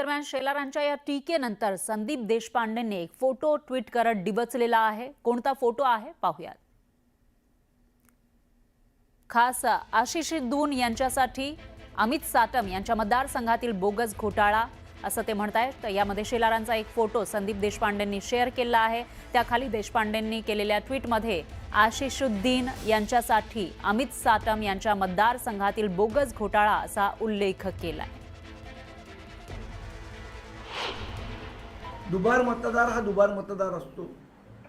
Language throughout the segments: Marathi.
दरम्यान शेलारांच्या या टीकेनंतर संदीप देशपांडेने एक फोटो ट्विट करत डिवचलेला आहे. कोणता फोटो आहे? पाहूयात. खास आशिष दून यांच्यासाठी अमित साटम यांच्या मतदारसंघातील बोगस घोटाळा असं ते म्हणतायत. तर यामध्ये शेलारांचा एक फोटो संदीप देशपांडेंनी शेअर केला आहे. त्याखाली देशपांडेंनी केलेल्या ट्विटमध्ये आशिषुद्दीन यांच्यासाठी अमित साटम यांच्या मतदारसंघातील बोगस घोटाळा असा उल्लेख केलाय. दुबार मतदार हा दुबार मतदार असतो.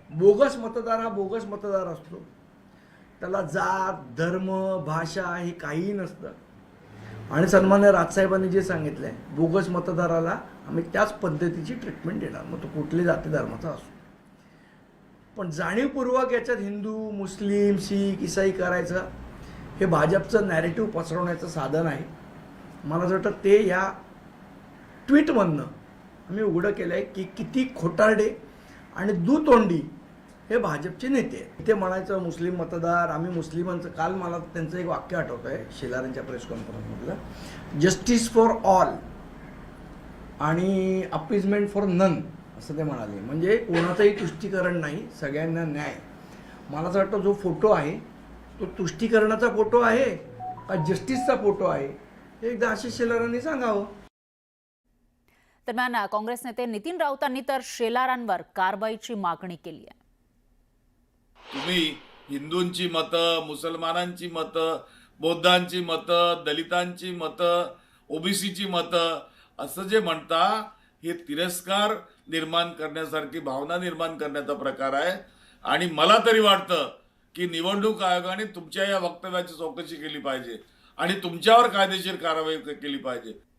बोगस मतदार हा बोगस मतदार असतो. त्याला जात धर्म भाषा हे काहीही नसतं. आणि सन्मान्य राजसाहेबांनी जे सांगितलं आहे बोगस मतदाराला आम्ही त्याच पद्धतीची ट्रीटमेंट देणार. मग तो कुठल्या जाती धर्माचा असतो पण जाणीवपूर्वक याच्यात हिंदू मुस्लिम शीख इसाई करायचं हे भाजपचं नॅरेटिव्ह पसरवण्याचं साधन आहे. मला असं वाटतं ते या ट्विटमधनं आम्ही उघडं केलं आहे की किती खोटारडे आणि दुतोंडी हे भाजपचे नेते आहेत. ते म्हणायचं मुस्लिम मतदार आम्ही मुस्लिमांचं. काल मला त्यांचं एक वाक्य आठवतं आहे शेलारांच्या प्रेस कॉन्फरन्समधलं जस्टिस फॉर ऑल आणि अपिजमेंट फॉर नन असं ते म्हणाले. म्हणजे कोणाचंही तुष्टीकरण नाही सगळ्यांना न्याय. मला असं वाटतं जो फोटो आहे तो तुष्टीकरणाचा फोटो आहे का जस्टिसचा फोटो आहे? हे एकदा आशिष शेलारांनी सांगावं. दरम्यान काँग्रेस नेते नितीन राऊतांनी तर शेलारांवर कारवाईची मागणी केली आहे. तुम्ही हिंदूंची मतं मुसलमानांची मतं बौद्धांची मतं दलितांची मतं ओबीसीची मतं असं जे म्हणता हे तिरस्कार निर्माण करण्यासारखी भावना निर्माण करण्याचा प्रकार आहे. आणि मला तरी वाटतं की निवडणूक आयोगाने तुमच्या या वक्तव्याची चौकशी केली पाहिजे आणि तुमच्यावर कायदेशीर कारवाई केली पाहिजे.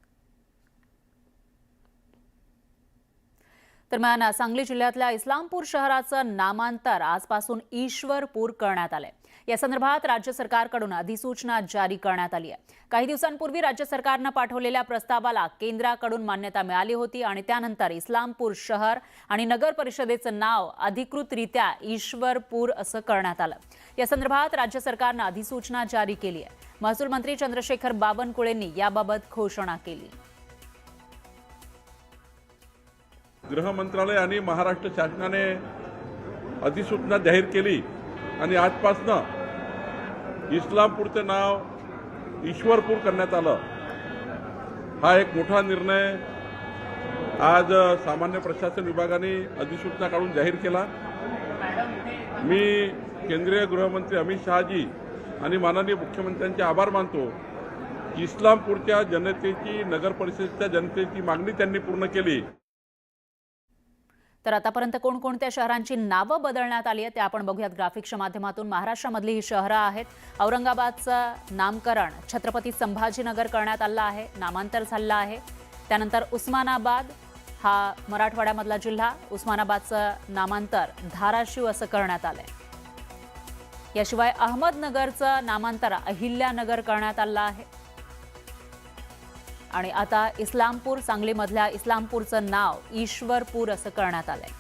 दरम्यान सांगली जिल्ह्यातल्या इस्लामपूर शहराचं नामांतर आजपासून ईश्वरपूर करण्यात आलंय. या संदर्भात राज्य सरकारकडून अधिसूचना जारी करण्यात आली आहे. काही दिवसांपूर्वी राज्य सरकारनं पाठवलेल्या प्रस्तावाला केंद्राकडून मान्यता मिळाली होती आणि त्यानंतर इस्लामपूर शहर आणि नगर परिषदेचं नाव अधिकृतरित्या ईश्वरपूर असं करण्यात आलं. या संदर्भात राज्य सरकारनं अधिसूचना जारी केली आहे. महसूल मंत्री चंद्रशेखर बावनकुळेंनी याबाबत घोषणा केली. गृह मंत्रालय आणि महाराष्ट्र शासनाने अधिसूचना जाहीर केली. आणि आजपासनं इस्लामपूरचं नाव ईश्वरपूर करण्यात आलं. हा एक मोठा निर्णय आज सामान्य प्रशासन विभागाने अधिसूचना काढून जाहीर केला. मी केंद्रीय गृहमंत्री अमित शहाजी आणि माननीय मुख्यमंत्र्यांचे आभार मानतो. इस्लामपूरच्या जनतेची नगर परिषदेच्या जनतेची मागणी त्यांनी पूर्ण केली. तर आतापर्यंत कोणकोणत्या शहरांची नावं बदलण्यात आली आहेत ते आपण बघूयात ग्राफिक्सच्या माध्यमातून. महाराष्ट्रामधली ही शहरं आहेत. औरंगाबादचं नामकरण छत्रपती संभाजीनगर करण्यात आलं आहे नामांतर झालं आहे. त्यानंतर उस्मानाबाद हा मराठवाड्यामधला जिल्हा उस्मानाबादचं नामांतर धाराशिव असं करण्यात आलं आहे याशिवाय अहमदनगरचं नामांतर अहिल्यानगर करण्यात आलं आहे. आणि आता इस्लामपूर सांगलीमधल्या इस्लामपूरचं नाव ईश्वरपूर असं करण्यात आलंय.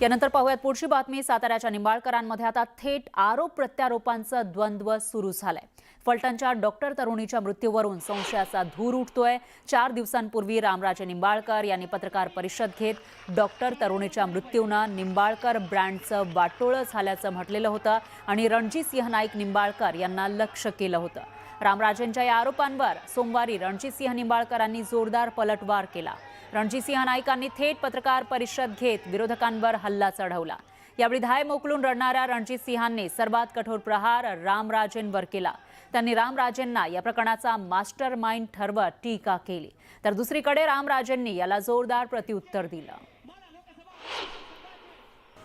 यानंतर पाहूयात पुढची बातमी साताऱ्याच्या निंबाळकरांमध्ये. आता थेट आरोप प्रत्यारोपांचं द्वंद्व सुरू झालंय. फलटणच्या डॉक्टर तरुणीच्या मृत्यूवरून संशयाचा धूर उठतोय. चार दिवसांपूर्वी रामराजे निंबाळकर यांनी पत्रकार परिषद घेत डॉक्टर तरुणीच्या मृत्यूनं निंबाळकर ब्रँडचं वाटोळं झाल्याचं म्हटलेलं होतं आणि रणजितसिंह नाईक निंबाळकर यांना लक्ष केलं होतं. रामराजेंच्या या आरोपांवर सोमवारी रणजितसिंह निंबाळकरांनी जोरदार पलटवार केला. रणजितसिंह नाईकांनी थेट पत्रकार परिषद घेत विरोधकांवर हल्ला चढवला. यावेळी धाय मोकलून रडणाऱ्या रणजितसिंहांनी सर्वात कठोर प्रहार रामराजेंवर केला. त्यांनी रामराजेंना या प्रकरणाचा मास्टर माइंड ठरवत टीका केली. तर दुसरीकडे रामराजेंनी याला जोरदार प्रत्युत्तर दिलं.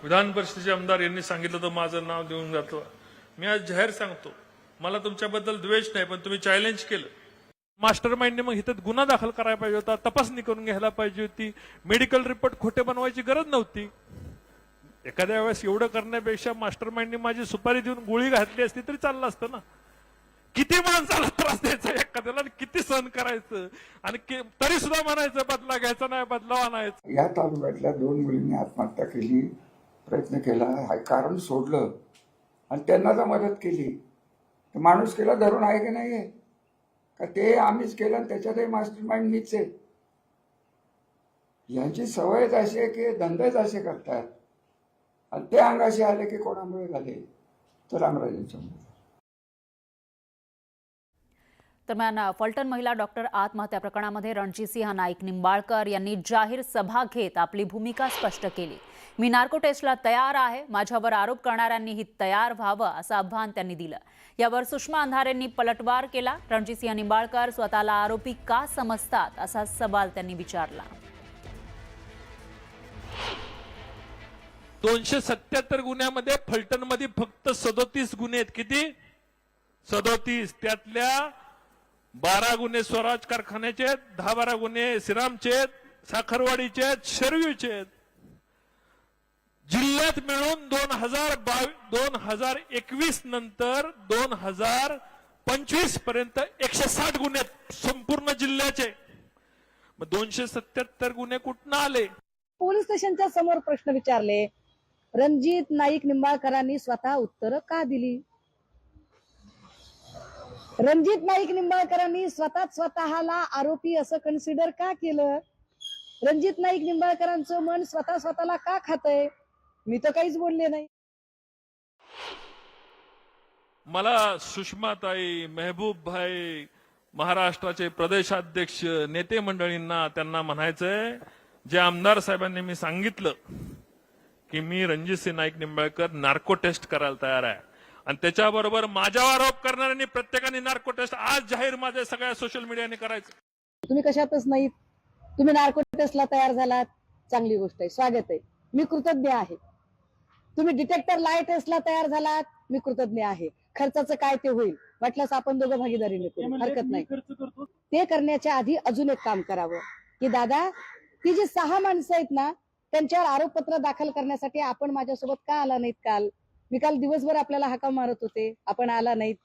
विधान परिषदेचे आमदार यांनी सांगितलं तर माझं नाव देऊन जातो. मी आज जाहीर सांगतो मला तुमच्याबद्दल द्वेष नाही पण तुम्ही चॅलेंज केलं. मास्टर माइंडने मग इथं गुन्हा दाखल करायला पाहिजे होता तपासणी करून घ्यायला पाहिजे होती. मेडिकल रिपोर्ट खोटे बनवायची गरज नव्हती. एखाद्या वेळेस एवढं करण्यापेक्षा मास्टर माइंडनी माझी सुपारी देऊन गोळी घातली असती तरी चाललं असतं ना. किती माणसाला त्रास द्यायचा एखाद्याला आणि किती सहन करायचं? आणि तरी सुद्धा म्हणायचं बदला घ्यायचा नाही बदलाव आणायचा. या तालुक्यातल्या दोन मुलींनी आत्महत्या केली प्रयत्न केला कारण सोडलं. आणि त्यांना जर मदत केली. तर माणूस केला धरून आहे की नाही आहे का ते आम्हीच केलं आणि त्याच्यातही मास्टर माइंड मीच आहे? यांची सवयच अशी आहे की धंदेच असे करतात. आणि ते अंगाशी आले की कोणामुळे झाले तर रामराजांच्यामुळे दरम्यान फलटण महिला डॉक्टर आत्महत्या प्रकरणामध्ये रणजितसिंह नाईक निंबाळकर यांनी जाहीर सभा घेत आपली भूमिका स्पष्ट केली. मी नार्को टेस्टला तयार आहे माझ्यावर आरोप करणाऱ्यांनीही तयार व्हावं असं आव्हान त्यांनी दिलं. यावर सुषमा अंधारेंनी पलटवार केला. रणजितसिंह निंबाळकर स्वतःला आरोपी का समजतात असा सवाल त्यांनी विचारला. दोनशे सत्याहत्तर गुन्ह्यामध्ये फलटणमध्ये फक्त सदोतीस गुन्हे आहेत. किती? सदोतीस. त्यातल्या बारा गुन्हे स्वराज कारखान्याचे आहेत दहा बारा गुन्हे श्रीरामचे आहेत साखरवाडीचे आहेत शर्वीचे आहेत. जिल्ह्यात मिळून दोन हजार बावीस दोन हजार एकवीस नंतर दोन हजार पंचवीसपर्यंत एकशे साठ गुन्हे संपूर्ण जिल्ह्याचे. मग दोनशे सत्याहत्तर गुन्हे कुठनं आले? पोलीस स्टेशनच्या समोर प्रश्न विचारले. रणजित नाईक निंबाळकरांनी स्वतः उत्तरं का दिली? रणजित नाईक निंबाळकरांनी स्वतः स्वतःला आरोपी असं कन्सिडर का केलं? रणजित नाईक निंबाळकरांचं मन स्वतः स्वतःला का खातय? मी तर काहीच बोलले नाही. मला सुषमाताई मेहबूब भाई महाराष्ट्राचे प्रदेशाध्यक्ष नेते मंडळींना त्यांना म्हणायचंय जे आमदार साहेबांनी मी सांगितलं की मी रणजित सिंह नाईक निंबाळकर नार्को टेस्ट करायला तयार आहे. आणि त्याच्याबरोबर माझ्यावर आरोप करणाऱ्यांनी प्रत्येकाने नार्को टेस्ट आज जाहीर माझ्या सगळ्या सोशल मीडियाने करायचं. तुम्ही कशातच नाहीत. तुम्ही नार्को टेस्टला तयार झालात. चांगली गोष्ट आहे. स्वागत आहे. मी कृतज्ञ आहे. तुम्ही डिटेक्टर लाय टेस्टला तयार झालात. मी कृतज्ञ आहे. खर्चाचं काय ते होईल. वाटल्यास आपण दोघं भागीदारीने करू. हरकत नाही. ते करण्याच्या आधी अजून एक काम करावं. की दादा ती जी सहा माणसं आहेत ना त्यांच्यावर आरोपपत्र दाखल करण्यासाठी आपण माझ्यासोबत का आला नाहीत काल? मी काल दिवसभर आपल्याला हाका मारत होते. आपण आला नाहीत.